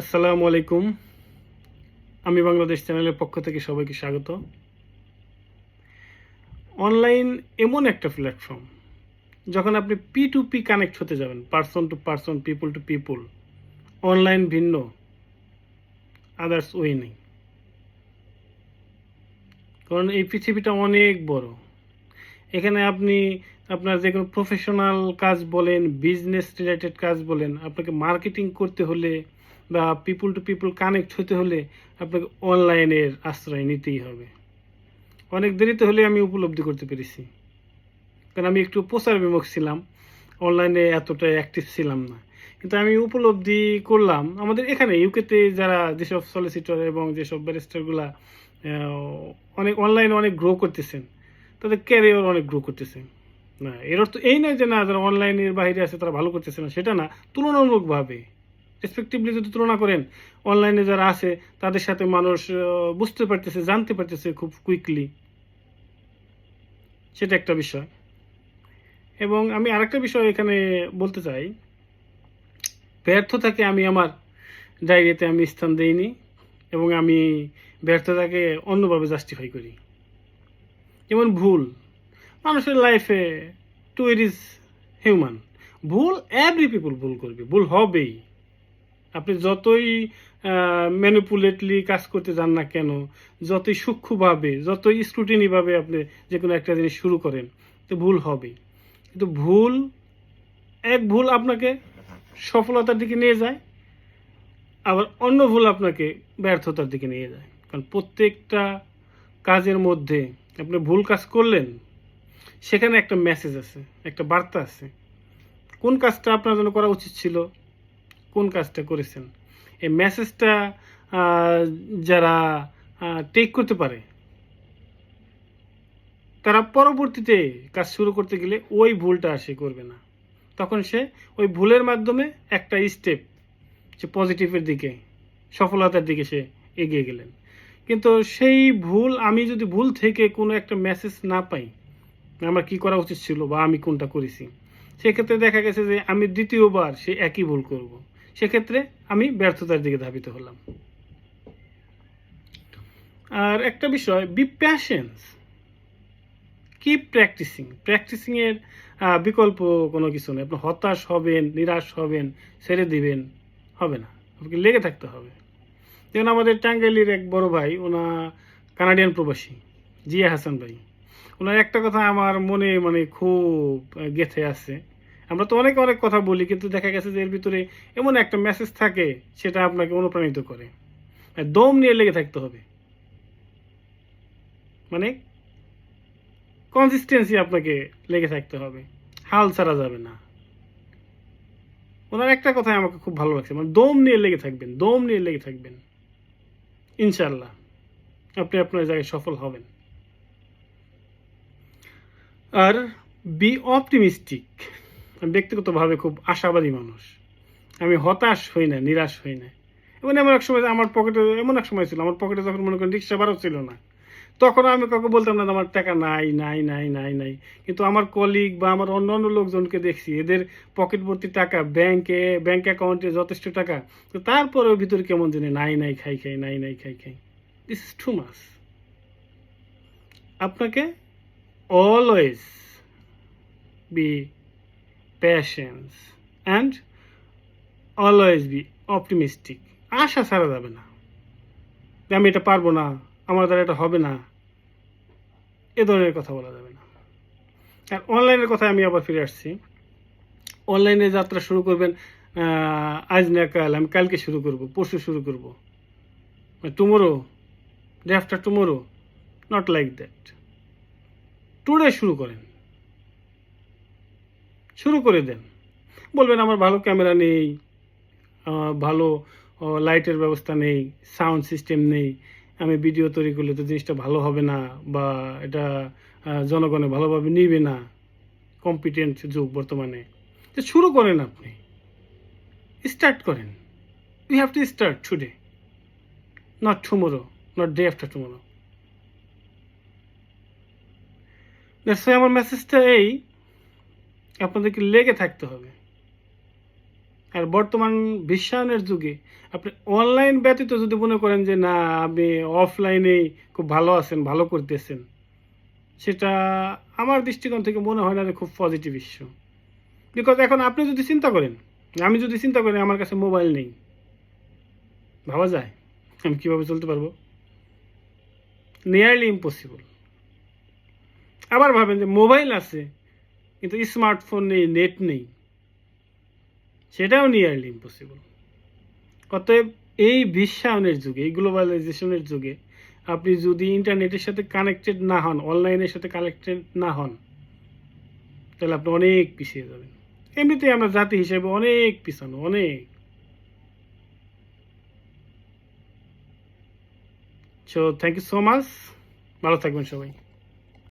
আসসালামু আলাইকুম। আমি বাংলাদেশ চ্যানেলের পক্ষ থেকে সবাইকে স্বাগত। অনলাইন এমন একটা প্ল্যাটফর্ম, যখন আপনি পি টু পি কানেক্ট হতে যাবেন person to person people to people online ভিন্ন আদার্স ওয়ে নেই। কারণ এই পৃথিবীটা অনেক বড়। এখানে আপনি আপনার যে কোনো প্রফেশনাল কাজ বলেন বিজনেস রিলেটেড কাজ বলেন, আপনাকে মার্কেটিং করতে হলে বা পিপুল টু পিপুল কানেক্ট হতে হলে আপনাকে অনলাইনের আশ্রয় নিতেই হবে। অনেক দেরিতে হলে আমি উপলব্ধি করতে পেরেছি। কারণ আমি একটু প্রচার বিমুখ ছিলাম অনলাইনে এতটা অ্যাক্টিভ ছিলাম না। কিন্তু আমি উপলব্ধি করলাম, আমাদের এখানে ইউকেতে যারা যেসব সলিসিটর এবং যেসব ব্যারিস্টারগুলা অনেক অনলাইনে অনেক গ্রো করতেছেন, তাদের ক্যারিয়ার অনেক গ্রো করতেছেন। না, এর অর্থ এই নয় যে না, যারা অনলাইনের বাইরে আছে তারা ভালো করতেছে না, সেটা না, তুলনামূলকভাবে। রেসপেক্টিভলি যদি তুলনা করেন অনলাইনে যারা আছে, তাদের সাথে মানুষ বুঝতে পারতেছে, জানতে পারতেছে খুব কুইকলি সেটা একটা বিষয়। এবং আমি আরেকটা বিষয় এখানে বলতে চাই। ব্যর্থতাকে আমি আমার ডায়েরিতে আমি স্থান দেইনি এবং আমি ব্যর্থতাকে অন্যভাবে জাস্টিফাই করি। যেমন ভুল। মানুষের লাইফে টু ইট ইজ হিউম্যান ভুল এভরি পিপুল ভুল করবে। ভুল হবেই। আপনি যতই ম্যানিপুলেটলি কাজ করতে যান না কেন, যতই সূক্ষ্মভাবে, যতই স্ক্রুটিনিভাবে আপনি যে কোনো একটা জিনিস শুরু করেন, তো ভুল হবেই। কিন্তু ভুল, এক ভুল আপনাকে সফলতার দিকে নিয়ে যায়, আবার অন্য ভুল আপনাকে ব্যর্থতার দিকে নিয়ে যায়। কারণ প্রত্যেকটা কাজের মধ্যে আপনি ভুল কাজ করলেন, সেখানে একটা মেসেজ আছে, একটা বার্তা আছে। কোন কাজটা আপনার জন্য করা উচিত ছিল? কোন কাজটা করেছেন? এই মেসেজটা যারা টেক করতে পারে, তারা পরবর্তীতে কাজ শুরু করতে গেলে ওই ভুলটা সে করবে না। তখন সে ওই ভুলের মাধ্যমে একটা স্টেপ সে পজিটিভের দিকে, সফলতার দিকে সে এগিয়ে গেলেন। কিন্তু সেই ভুল, আমি যদি ভুল থেকে কোনো একটা মেসেজ না পাই, আমার কি করা উচিত ছিল বা আমি কোনটা করেছি? সেক্ষেত্রে দেখা গেছে যে আমি দ্বিতীয়বার সে একই ভুল করব। সেক্ষেত্রে আমি ব্যর্থতার দিকে ধাবিত হলাম। আর একটা বিষয় বি প্যাশেন্স কিপ প্র্যাকটিসিং প্র্যাকটিসিংয়ের বিকল্প কোনো কিছু নেই। আপনি হতাশ হবেন, নিরাশ হবেন, ছেড়ে দিবেন, হবে না। আপনাকে লেগে থাকতে হবে। যেমন আমাদের টাঙ্গাইলির এক বড় ভাই, ওনা কানাডিয়ান প্রবাসী, জিয়া হাসান ভাই। ওনার একটা কথা আমার মনে মানে খুব গেথে আছে। আমরা তো অনেক অনেক কথা বলি, কিন্তু দেখা গেছে যে এর ভিতরে এমন একটা মেসেজ থাকে, সেটা আপনাকে অনুপ্রাণিত করে। দম নিয়ে লেগে থাকতে হবে। মানে কনসিস্টেন্সি আপনাকে লেগে থাকতে হবে। হাল ছাড়া যাবে না। ওনার একটা কথাই আমাকে খুব ভালো লাগছে মানে দম নিয়ে লেগে থাকবেন, দম নিয়ে লেগে থাকবেন। ইনশাল্লাহ আপনি আপনার জায়গায় সফল হবেন। আর বি অপটিমিস্টিক ব্যক্তিগতভাবে খুব আশাবাদী মানুষ। আমি হতাশ হই না, নিরাশ হই না। এবং এমন এক সময় আমার পকেটে এমন এক সময় ছিল, আমার পকেটে যখন মনে করেন রিক্সা ভাড়াও ছিল না, তখন আমি কাউকে বলতাম না আমার টাকা নাই নাই নাই নাই নাই। কিন্তু আমার কলিগ বা আমার অন্য অন্য লোকজনকে দেখছি, এদের পকেট ভর্তি টাকা ব্যাংকে ব্যাংক অ্যাকাউন্টে যথেষ্ট টাকা, তো তারপরেও ভিতরে কেমন জানি নাই নাই, খাই খাই, নাই নাই, খাই খাই। ইজ টু মাস আপনাকে always be patience and always be optimistic আশা ছাড়া যাবে না। যে আমি এটা পারব না, আমার দ্বারা এটা হবে না, এ ধরনের কথা বলা যাবে না। আর অনলাইনের কথা আমি আবার ফিরে আসছি। অনলাইনে যাত্রা শুরু করবেন আজ না কাল, আমি কালকে শুরু করব, পরশু শুরু করব। Tomorrow day after tomorrow not like that today শুরু করেন। শুরু করে দেন। বলবেন, আমার ভালো ক্যামেরা নেই ভালো লাইটের ব্যবস্থা নেই, সাউন্ড সিস্টেম নেই, আমি ভিডিও তৈরি করলে তো জিনিসটা ভালো হবে না বা এটা জনগণে ভালোভাবে নিবে না। কম্পিটেন্ট যুগ বর্তমানে। তো শুরু করেন আপনি। স্টার্ট করেন। You have to start today not tomorrow not day after tomorrow আমার মেসেজটা এই আপনাদেরকে লেগে থাকতে হবে। আর বর্তমান বিশ্বায়নের যুগে আপনি অনলাইন ব্যতীত যদি মনে করেন যে, না আপনি অফলাইনে খুব ভালো আছেন, ভালো করতেছেন, সেটা আমার দৃষ্টিকোণ থেকে মনে হয় না খুব পজিটিভ ইস্যু বিকজ এখন আপনি যদি চিন্তা করেন, আমি যদি চিন্তা করি, আমার কাছে মোবাইল নেই, ভাবা যায়? আমি কীভাবে চলতে পারব? নিয়ারলি ইম্পসিবল আবার ভাবেন যে মোবাইল আছে কিন্তু স্মার্টফোন নেই, নেট নেই। সেটাও নিয়ারলি ইম্পসিবল অতএব এই বিশ্বায়নের যুগে, এই গ্লোবালাইজেশনের যুগে আপনি যদি ইন্টারনেটের সাথে কানেক্টেড না হন অনলাইনের সাথে কানেক্টেড না হন, তাহলে আপনি অনেক পিছিয়ে যাবেন। এমনিতেই আমরা জাতি হিসেবে অনেক পিছানো, অনেক। So thank you so much ভালো থাকবেন সবাই।